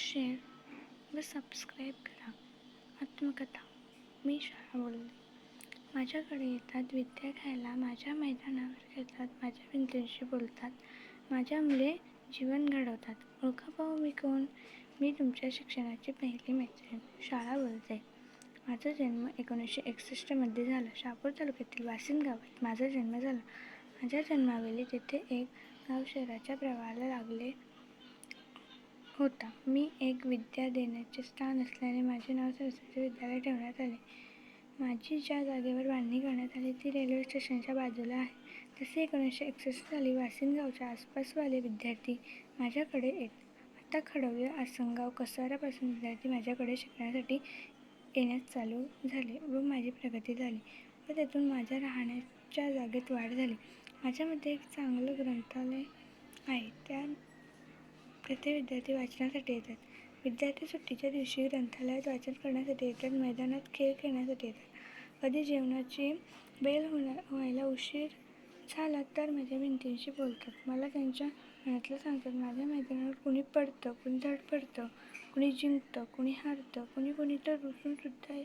Share व subscribe करा. आत्मकथा. मी शाळा बोलते माझ्याकडे येतात विद्या घ्यायला माझ्या मैदानावर खेळतात माझ्या भिंतींशी बोलतात माझ्या मुले जीवन घडवतात. ओळखा पाहू मी कोण? मी तुमच्या शिक्षणाची पहिली मैत्रीण. शाळा बोलते. माझा जन्म एकोणीसशे एकसष्टमध्ये झाला. शापूर तालुक्यातील वासिंद गावात माझा जन्म झाला. माझ्या जन्मावेळी तिथे एक गाव शहराच्या प्रवाहाला लागले. होता. मी एक विद्या देण्याचे स्थान असल्याने माझे नाव सरस्वती विद्यालय ठेवण्यात आले. माझी ज्या जागेवर बांधणी करण्यात आली ती रेल्वे स्टेशनच्या बाजूला आहे. तसे एकोणीसशे एकसष्ट साली वासिंद गावच्या आसपासवाले विद्यार्थी माझ्याकडे येत. आता खडवले आसनगाव कसाऱ्यापासून विद्यार्थी माझ्याकडे शिकण्यासाठी येण्यास चालू झाले व माझी प्रगती झाली व त्यातून माझ्या राहण्याच्या जागेत वाढ झाली. माझ्यामध्ये एक चांगलं ग्रंथालय आहे. त्या तेथे विद्यार्थी वाचनासाठी येतात. विद्यार्थी सुट्टीच्या दिवशी ग्रंथालयात वाचन करण्यासाठी येतात. मैदानात खेळ खेळण्यासाठी येतात. कधी जेवणाची बेल होणार व्हायला उशीर झाला तर माझ्या भिंतींशी बोलतात. मला त्यांच्या मनातलं सांगतात माझ्या मैदानावर कुणी पडतं कुणी धड पडतं कुणी जिंकतं कुणी हारतं कुणी कुणी तर रुसून सुद्धा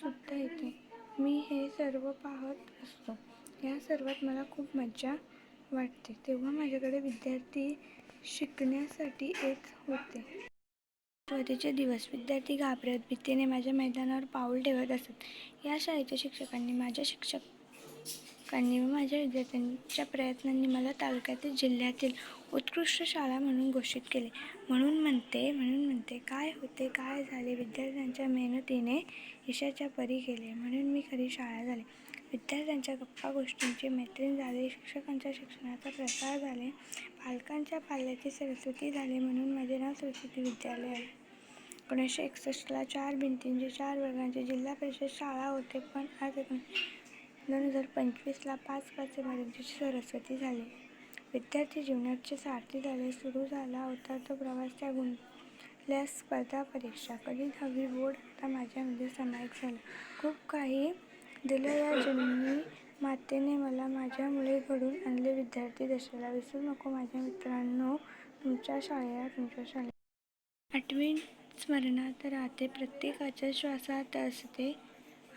सुद्धा येते. मी हे सर्व पाहत असतो. या सर्वात मला खूप मज्जा वाटते. तेव्हा माझ्याकडे विद्यार्थी शिकण्यासाठी येत होते. सुरुवातीचे दिवस विद्यार्थी घाबरत भीतीने माझ्या मैदानावर पाऊल ठेवत असत. या शाळेच्या शिक्षकांनी माझ्या शिक्षकांनी व माझ्या विद्यार्थ्यांच्या प्रयत्नांनी मला तालुक्यातील जिल्ह्यातील उत्कृष्ट शाळा म्हणून घोषित केले. म्हणून म्हणते म्हणून म्हणते काय होते काय झाले विद्यार्थ्यांच्या मेहनतीने यशाच्या परी गेले. म्हणून मी खरी शाळा झाले. विद्यार्थ्यांच्या गप्पा गोष्टींची मैत्रीण झाले. शिक्षकांच्या शिक्षणाचा प्रसार झाले. आमच्या पाल्याची सरस्वती झाली म्हणून माझे नाव सरस्वती विद्यालय आहे. एकोणीसशे एकसष्टला चार भिंतींचे चार वर्गांचे जिल्हा परिषद शाळा होते पण आज एकोण दोन हजार पंचवीसला पाच पाच इमारतीची सरस्वती झाली. विद्यार्थी जीवनाचे सारथी झाले सुरू झाला होता तो प्रवास त्या गुंतल्या स्पर्धा परीक्षा. कधी दहावी बोर्ड आता माझ्यामध्ये समायिक झाला. खूप काही दिलं या जन्मी मातेने मला माझ्या मुलीकडून घडून आणले. विद्यार्थी दशेला विसरू नको माझ्या मित्रांनो. तुमच्या शाळेला तुमच्या शाळेत. आठवी स्मरणात राहते. प्रत्येकाच्या श्वासात असते.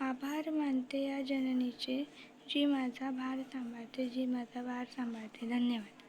आभार मानते या जननीचे. जी माझा भार सांभाळते जी माझा भार सांभाळते. धन्यवाद.